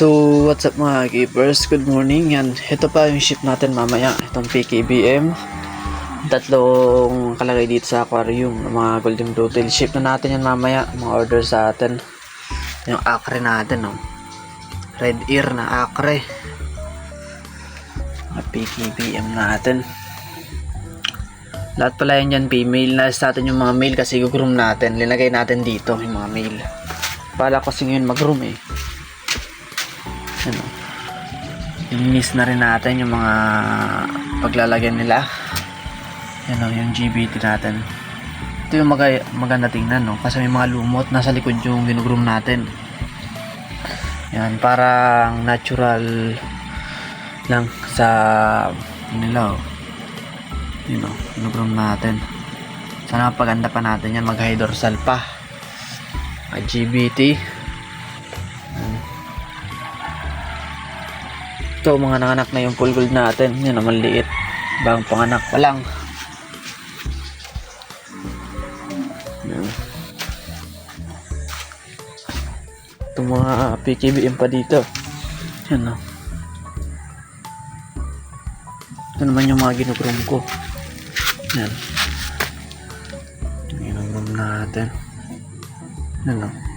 So, what's up mga keepers? Good morning. Yan, ito pa yung ship natin mamaya. Itong PKBM. Tatlong kalagay dito sa aquarium mga golden doodle. Ship na natin yan mamaya. Mga order sa atin. Yung acre natin, no? Red ear na acre. Mga PKBM natin. Lahat pala yan dyan, female. Nalas natin yung mga male kasi gugroom natin. Linagay natin dito yung mga male. Pala kasi ngayon mag-room eh. Ano? Ininis na rin natin yung mga paglalagyan nila. Yan o, yung GBT natin. Ito yung maga- maganda tingnan, no? Kasi may mga lumot nasa likod yung ginugroom natin. Yan, parang natural lang sa nila, oh. Yun o, ginugroom natin. Sana paganda pa natin yan, mag-high dorsal pa. Mag Ito, mga nanganak na yung full gold natin. Yan naman liit. Bagong panganak pa lang. Itong mga PKBM pa dito. Yan o. Ito naman yung mga ginugroom ko. Yan. Ginugroom natin. Yan o.